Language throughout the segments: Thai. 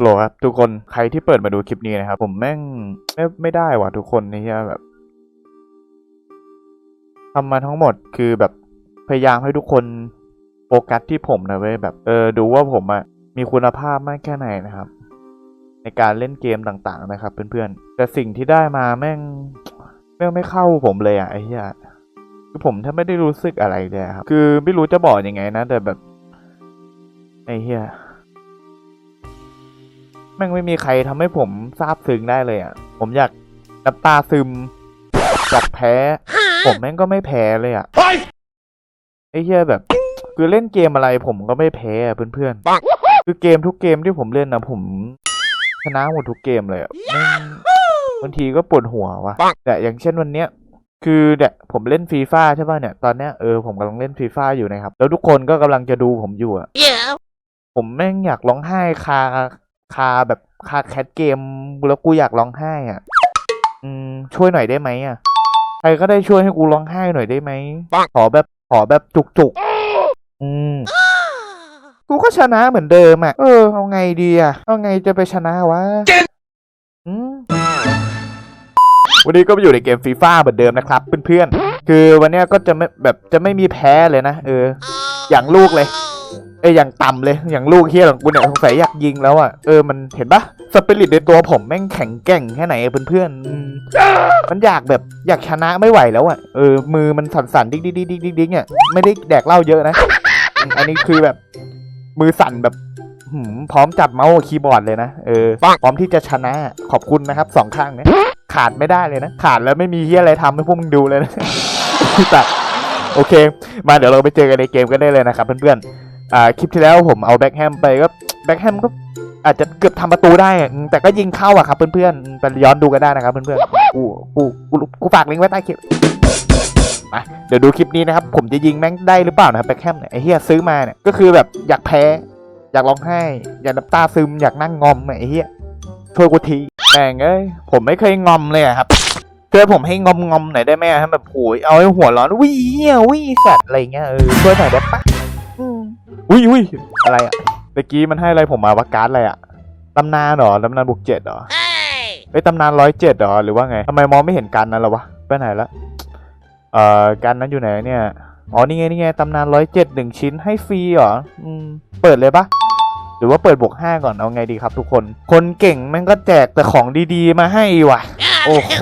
โหลครับทุกคนใครที่เปิดมาดูคลิปนี้นะครับ ผมแม่งไม่ไม่ได้ว่ะทุกคนนี่แบบทำมาทั้งหมดคือแบบพยายามให้ทุกคนโฟกัสที่ผมนะเว้ยแบบเออดูว่าผมอะมีคุณภาพมากแค่ไหนนะครับ ในการเล่นเกมต่างๆนะครับ เพื่อนๆแต่สิ่งที่ได้มาแม่งแม่งไม่เข้าผมเลยอะไอ้เหี้ยคือผมแทบไม่ได้รู้สึกอะไรเลยครับ คือไม่รู้จะบอกยังไงนะ แต่แบบไอ้เหี้ย แม่งไม่มีใครทำให้ผมซาบซึ้งได้เลยอะ ผมอยากน้ำตาซึมอยากแพ้ ผมแม่งก็ไม่แพ้เลยอะไอ้เหี้ยแบบ คือเล่นเกมอะไรผมก็ไม่แพ้อะเพื่อนๆคือเกมทุกเกมที่ผมเล่นนะผม ชนะหมดทุกเกมเลยอะแม่งบางทีก็ปวดหัวว่ะแต่อย่างเช่นวันเนี้ยคือเนี่ยผมเล่นฟีฟ่าใช่ป่ะเนี่ยตอนเนี้ยเออผมกำลังเล่นฟีฟ่าอยู่นะครับ แล้วทุกคนก็กำลังจะดูผมอยู่อะ Yeah. ผมแม่งอยากร้องไห้คา คาแบบคาแคทเกมแล้วกูอยากร้องไห้อะ อืมช่วยหน่อยได้ไหมอะ ใครก็ได้ช่วยให้กูร้องไห้หน่อยได้ไหมปังขอแบบขอแบบจุกจุกๆอืมกูก็ชนะเหมือนเดิมอะ เออเอาไงดีอะ เอาไงจะไปชนะวะอืมวันนี้ก็มาอยู่ในเกมฟีฟ่าเหมือนเดิมนะครับเพื่อนๆ คือวันเนี้ยก็จะไม่แบบจะไม่มีแพ้เลยนะ เออ อย่างลูกเลย เอ้ยอย่างต่ำเลยอย่างลูกเฮียของกูเนี่ยสงสัยอยากยิงแล้วอะเออมันเห็นปะสปิริตในตัวผมแม่งแข็งแกร่งแค่ไหนเพื่อนๆอืมมันอยากแบบอยากชนะไม่ไหวแล้วอะเออมือมันสั่นๆดิ๊กดิ๊กดิ๊กดิ๊กดิ๊กดิ๊กเนี่ยไม่ได้แดกเหล้าเยอะนะ อันนี้คือแบบมือสั่นแบบหืมพร้อมจับเมาส์คีย์บอร์ดเลยนะเออพร้อมที่จะชนะขอบคุณนะครับสองข้างเนี่ยขาดไม่ได้เลยนะ ขาดแล้วไม่มีเฮียอะไรทำให้พวกมึงดูเลยนะแต่โอเค มาเดี๋ยวเราไปเจอกันในเกมกันได้เลยนะครับเพื่อนๆ อ่าคลิปที่แล้วผมเอาแบ็คแฮมไปก็แบ็คแฮมก็อาจจะเกือบทำประตูได้แต่ก็ยิงเข้าอะครับเพื่อนๆอืมไปย้อนดูกันได้นะครับเพื่อนๆกูกูกูกูฝากลิงก์ไว้ใต้คลิปมาเดี๋ยวดูคลิปนี้นะครับ ผมจะยิงแม่งได้หรือเปล่านะครับแบ็คแฮมเนี่ยไอ้เฮียซื้อมาเนี่ยก็คือแบบอยากแพ้ อยากร้องไห้ อยากน้ำตาซึมอยากนั่งงอมไอ้เฮียช่วยกูทีแม่งเอ้ยผมไม่เคยงอมเลยอะครับช่วยผมให้งอมงอมหน่อยได้ไหมอะให้แบบโอยเอาให้หัวร้อนวิ่งเหี้ยวิ่งสัตว์อะไรเงี้ยเออช่วยหน่อยได้ปะ อืมอุ้ยอุ้ยอะไรอะเมื่อกี้มันให้อะไรผมมาว่าการ์ดอะไรอะตำนานเหรอตำนานบุกเจ็ดเหรอ Hey. เอ้ยตำนานร้อยเจ็ดเหรอหรือว่าไงทำไมมองไม่เห็นการนั้นหรอวะไปไหนละเอ่อการนั้นอยู่ไหนเนี่ยอ๋อนี่ไงนี่ไงตำนานร้อยเจ็ดหนึ่งชิ้นให้ฟรีเหรออืมเปิดเลยปะหรือว่าเปิดบวกห้าก่อนเอาไงดีครับทุกคน คนเก่งแม่งก็แจกแต่ของดีๆ มาให้ว่ะ โอ้โห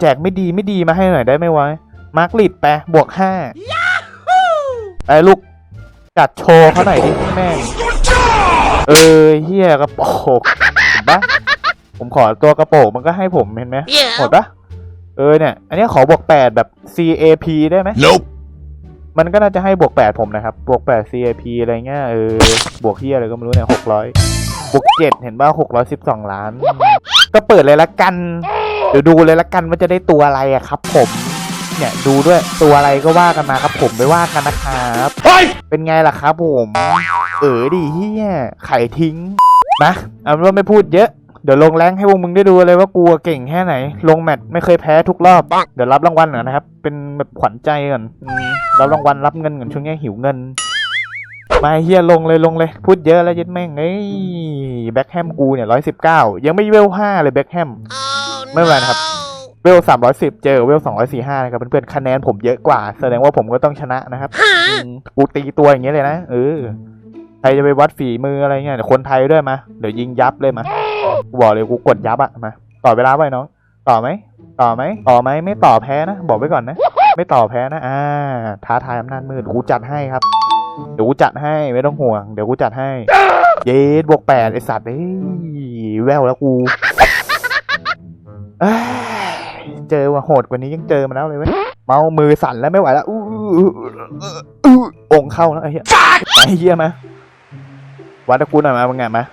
แจกไม่ดีไม่ดีมาให้หน่อยได้ไหมวะมาร์กลิดไปบวกห้าไอ้ลูก จัดโชว์เขาหน่อยดิแม่งเออเฮียกระโปรงเห็นปะผมขอตัวกระโปรงมันก็ให้ผมเห็นไหม Yeah. หมดปะเออเนี่ย อันนี้ขอบวกแปดแบบ CAP ได้ไหม Nope. มันก็น่าจะให้บวกแปดผมนะครับ บวกแปด CAP อะไรเงี้ยเออบวกเฮียอะไรก็ไม่รู้เนี่ยหกร้อยบวกเจ็ดเห็นป่ะหกร้อยสิบสองล้าน ก็เปิดเลยละกัน เดี๋ยวดูเลยละกันว่าจะได้ตัวอะไรอะครับผม เนี่ยดูด้วยตัวอะไรก็ว่ากันมาครับผมไปว่ากันนะครับ Hey. เป็นไงล่ะครับผมเออดิเฮียไข่ทิ้งนะเอาเป็นว่าไม่พูดเยอะเดี๋ยวลงแรงให้พวกมึงได้ดูเลยว่ากูเก่งแค่ไหน ลงแมตช์ไม่เคยแพ้ทุกรอบ เดี๋ยวรับรางวัลก่อนนะครับ เป็นแบบขวัญใจก่อนอืมรับรางวัลรับเงินก่อนช่วงนี้หิวเงิน มาเฮียลงเลยลงเลย พูดเยอะแล้วยัดแม่งเอ้ยแบ็คแฮมกูเนี่ยร้อยสิบเก้ายังไม่เวลห้าเลยแบ็คแฮม Oh Mấy bạn học- no. เวลสามร้อยสิบเจอเวลสองร้อยสี่ห้านะครับเพื่อนๆคะแนนผมเยอะกว่า แสดงว่าผมก็ต้องชนะนะครับอืมกูตีตัวอย่างเงี้ยเลยนะเออใครจะไปวัดฝีมืออะไรเงี้ยเดี๋ยวคนไทยด้วยมาเดี๋ยวยิงยับเลยมากูบอกเลยกูกดยับอะมาต่อเวลาไว้น้องต่อไหมต่อไหมต่อไหมไม่ต่อแพ้นะ บอกไว้ก่อนนะ ไม่ต่อแพ้นะอ่าท้าทายอำนาจมืดกูจัดให้ครับเดี๋ยวกูจัดให้ไม่ต้องห่วงเดี๋ยวกูจัดให้ เย็ดบวกแปดไอสัตว์เอ้ยแววแล้วกู เจอว่าโหดกว่านี้ยังเจอมาแล้วเลยเว้ยเมามือสั่นแล้วไม่ไหวแล้วอู้อู้อู้อู้อู้องเข้าแล้วไอ้เหี้ยไอ้เหี้ยมาวัดตะกูหน่อยมามึงไงมา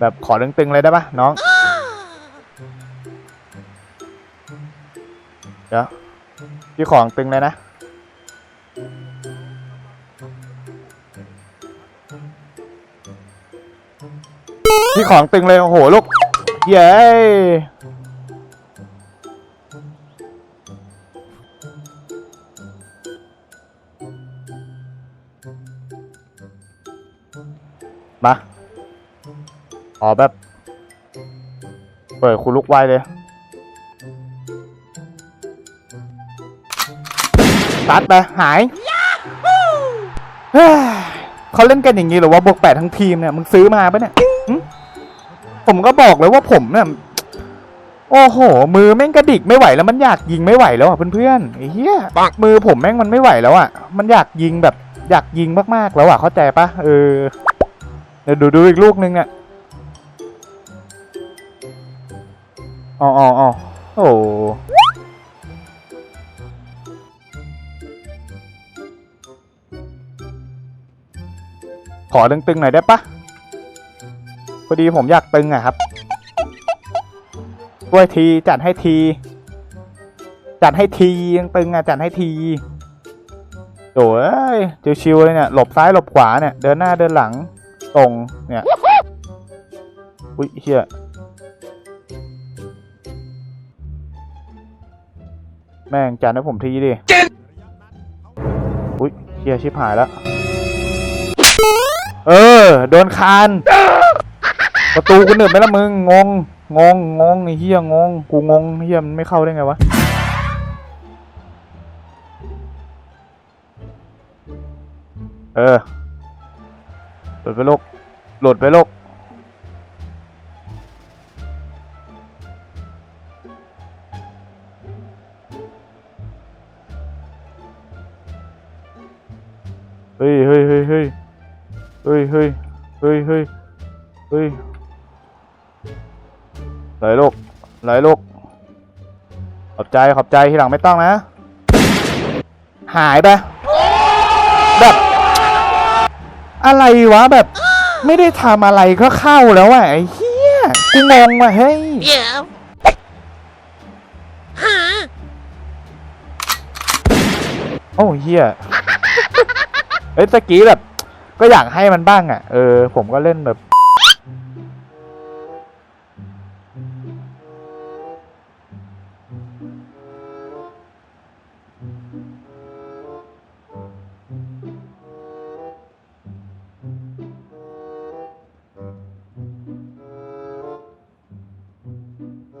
แบบขอตึงๆเลยได้ปะน้องเดี๋ยวพี่ของตึงเลยนะพี่ของตึงเลยโอ้โหลูกเย้ อ๋อแบบ เปิดคุณลุกไวเลย ตัดไป หาย เขาเล่นกันอย่างนี้หรือว่าบวกแปดทั้งทีมเนี่ย มึงซื้อมาปะเนี่ย ผมก็บอกเลยว่าผมเนี่ย โอ้โห มือแม่งกระดิกไม่ไหวแล้วมันอยากยิงไม่ไหวแล้วอะเพื่อนๆไอ้เหี้ยมือผมแม่งมันไม่ไหวแล้วอะ มันอยากยิงแบบ อยากยิงมากๆแล้วอะเข้าใจปะเออเดี๋ยวดูดูอีกลูกนึงเนี่ย อ๋ออ๋ออ๋อโอ้โหขอตึงๆหน่อยได้ปะพอดีผมอยากตึงอะครับด้วยทีจัดให้ที จัดให้ทียังตึงอะจัดให้ทีโถ่เอ้ยชิวๆเลยเนี่ยหลบซ้ายหลบขวาเนี่ย เดินหน้าเดินหลังตรงเนี่ย อุ้ยเฮีย แม่งจัดให้ผมทีดิอุ้ยเฮียชิบหายแล้ว เออ โดนคาน ประตูกูหนึบไหมล่ะมึง งง งง งงไอ้เฮียงง กูงงเฮียมันไม่เข้าได้ไงวะ เออ หลุดไปลูกหลุดไปลูก เฮ้ยเฮ้ยเฮ้ยเฮ้ยเฮ้ยเฮ้ยเฮ้ยเฮ้ยเฮ้ยไหลลูกไหลลูกขอบใจขอบใจทีหลังไม่ต้องนะ หายไปแบบ อะไรวะแบบ ไม่ได้ทำอะไรก็เข้าแล้วอะไอ้เหี้ยกูงงว่ะเฮ้ย Yeah. Huh? โอ้เฮีย เอ้ยตะกี้แบบ ก็อยากให้มันบ้างอะ เออ ผมก็เล่นแบบ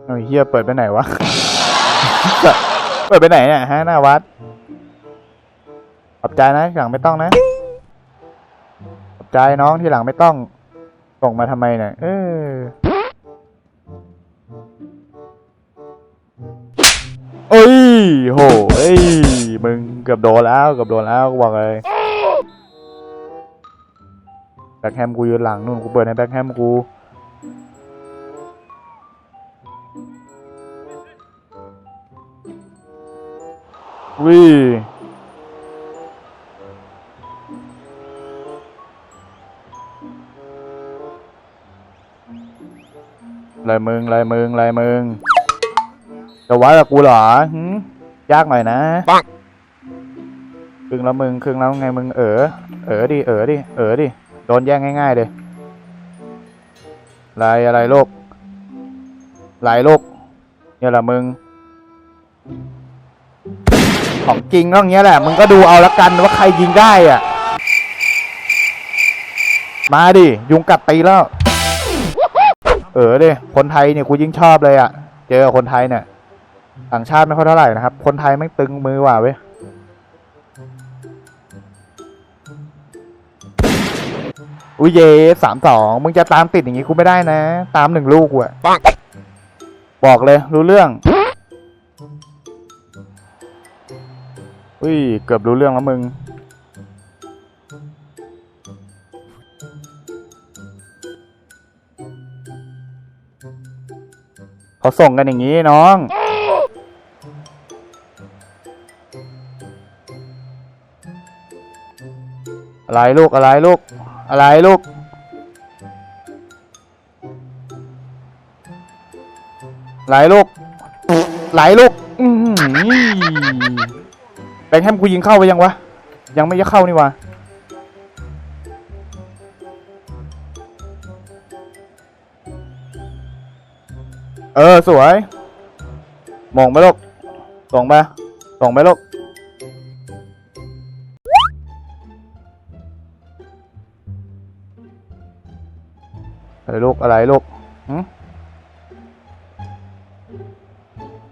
โอ้ยเฮียเปิดไปไหนวะ เปิดไปไหนเนี่ยฮะหน้าวัด ขอบใจนะที่หลังไม่ต้องนะขอบใจน้องที่หลังไม่ต้อง ส่งมาทำไมเนี่ยเออโอ้ยโหเอ้ยมึงเกือบโดนแล้วเกือบโดนแล้วกูบอกเลยแบ็คแฮมกูอยืนหลังนู่นกูเปิดให้แบ็คแฮมกูวิ่ ลายมึงลายมึงลายมึงจะวัดกับกูเหรอหึยากหน่อยนะปังครึ่งแล้วมึงครึ่งแล้วไงมึงเออเออดิเออดิเออดิโดนแย่งง่ายๆเลยลายอะไรโลกลายโลกเนี่ยแหละมึง ของจริงก็อย่างเงี้ยแหละ มึงก็ดูเอาละกันว่าใครยิงได้อะ มาดิยุงกัดตีแล้ว เออดิคนไทยเนี่ยกูยิ่งชอบเลยอะ เจอกับคนไทยเนี่ยต่างชาติไม่ค่อยเท่าไหร่นะครับ คนไทยไม่ตึงมือว่ะเว้ยอุ้ยเยสามสองมึงจะตามติดอย่างงี้กูไม่ได้นะ ตามหนึ่งลูกว่ะปังบอกเลยรู้เรื่องอุ้ยเกือบรู้เรื่องแล้วมึง เขาส่งกันอย่างนี้น้องอะไรลูกอะไรลูก อะไรลูก หลายลูก หลายลูกอือหือแบงค์แฮมกูยิงเข้าไปยังวะ ยังไม่จะเข้านี่วะ เออสวยมองไปลูกส่งไปส่งไปลูกอะไรลูกอะไรลูกหึ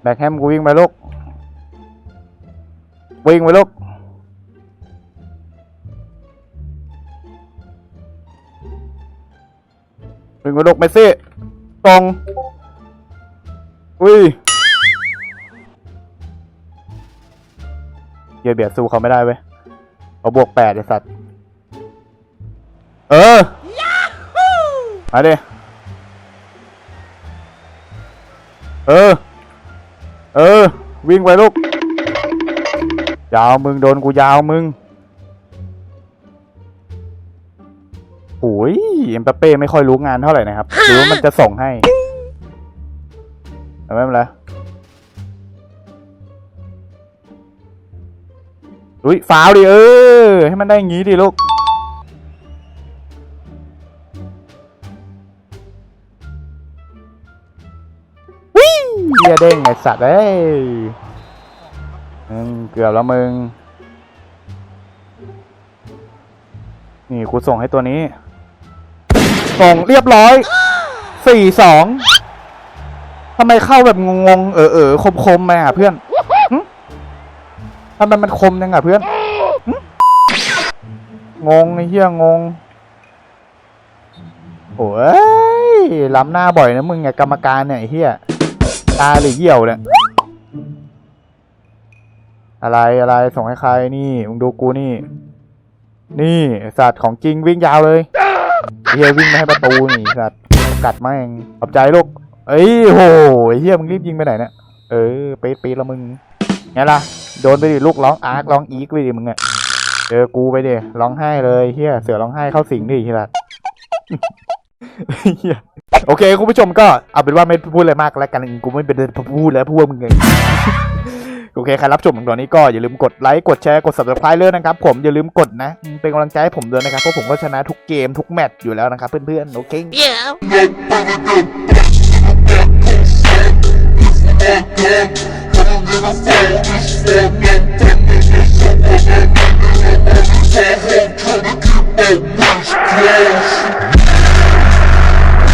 แบกแฮมกูวิ่งไปลูกวิ่งไปลูกวิ่งไปลูกเมสซี่ตรง อุ้ยเหี้ยเบียดสู้เขาไม่ได้เว้ยเขาบวกแปดไอสัตว์ เออมาดิเออ เออ วิ่งไปลูก ยาวมึงโดนกูยาวมึงโอ้ยเอ็มปาเป้ไม่ค่อยรู้งานเท่าไหร่นะครับหรือว่ามันจะส่งให้ เอาไม่เป็นไรอุ้ยฟาวดิเออ ให้มันได้อย่างงี้ดิลูกเฮียเด้งไอสัตว์เอ้ยมึงเกือบแล้วมึง นี่กูส่งให้ตัวนี้ ส่งเรียบร้อยสี่สอง ทำไมเข้าแบบงงๆเออเออคมคมๆมาอะเพื่อนทำไมมันคมยังอะเพื่อนงงไอ้เหี้ยงงโอ้ยล้ำหน้าบ่อยนะมึงไงกรรมการเนี่ยไอ้เหี้ยตาหรือเหี่ยวเนี่ยอะไรอะไรส่งให้ใครนี่มึงดูกูนี่ นี่สัตว์ของจริงวิ่งยาวเลยเฮียวิ่งม่ให้ประตูนี่สัตว์กัดแม่งขอบใจลูก เอ้ยโหเฮียมึงรีบยิงไปไหนเนี่ยเออปีปีล้วมึงไงล่ะโดนไปดิลูกร้องอาร์คร้องอีกไปดิมึงอะเจอกูไปดิร้องไห้เลยเฮียเสือร้องไห้เข้าสิงดิเฮียเฮียโอเคคุณผู้ชมก็เอาเป็นว่าไม่พูดอะไรมากแล้วกันกูไม่เป็นพูดแล้วพูดว่ามึงไงโอเคใครรับชมถึงตอนนี้ก็อย่าลืมกดไลค์กดแชร์กด subscribe เลยนะครับผมอย่าลืมกดนะเป็นกำลังใจให้ผมด้วยนะครับเพราะผมก็ชนะทุกเกมทุกแมตช์อยู่แล้วนะครับเพื่อนๆโอเค Bekle Kandımı sevmiştim Yettim Yüzü Ödemi Ödemi Ödemi Ödemi Ödemi Ödemi